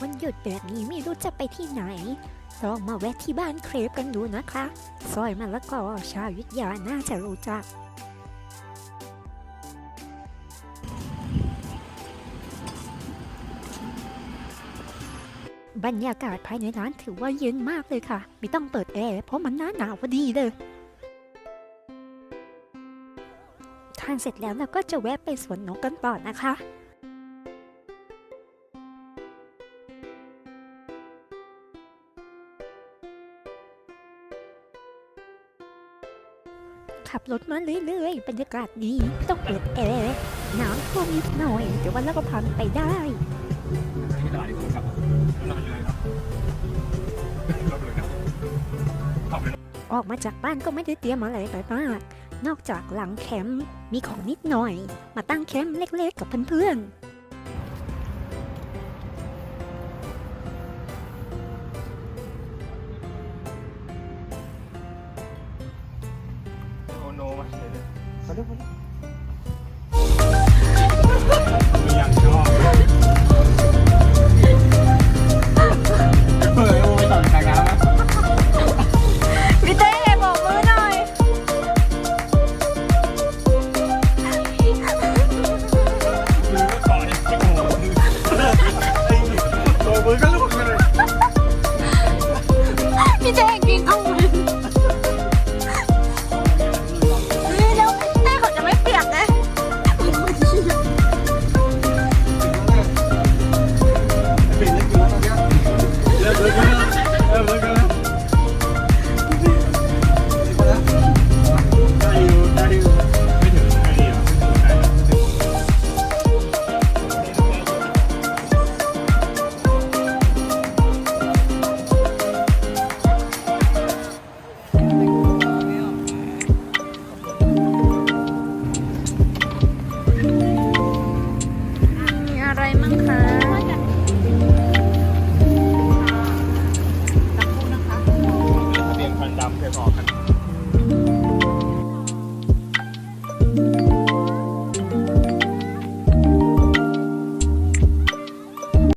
วันหยุดแบบนี้ไม่รู้จะไปที่ไหน ลองมาแวะที่บ้านเครปกันดูนะคะ ซอยมะละกอชาวยุทธยาน่าจะรู้จัก บรรยากาศภายในร้านถือว่าเย็นมากเลยค่ะ ไม่ต้องเปิดแอร์เพราะมันหน้าหนาวพอดีเลยทานเสร็จแล้วเราก็จะแวะไปสวนนกกันต่อนะคะ ขับรถมาเรื่อยๆ บรรยากาศดี ต้องเปิดแอร์น้ำท่วมนิดหน่อย แต่ว่าเราก็ผ่านไปได้ที่ตลาดดีกว่าครับราไปเลยครับราไปเลยครับเอออกมาจากบ้านก็ไม่ได้เตรียมอะไรไปมาก นอกจากหลังแคมป์มีของนิดหน่อย มาตั้งแคมป์เล็กๆกับเพื่อนๆ โนมาเฉยเลยมาเร็มาเร็ย่างปสั่อกันแล้วพี่เต้บอกมือหน่อย มือต่อยตัวมือก็ลุกเลย พี่เต้กินกุ้ Bye.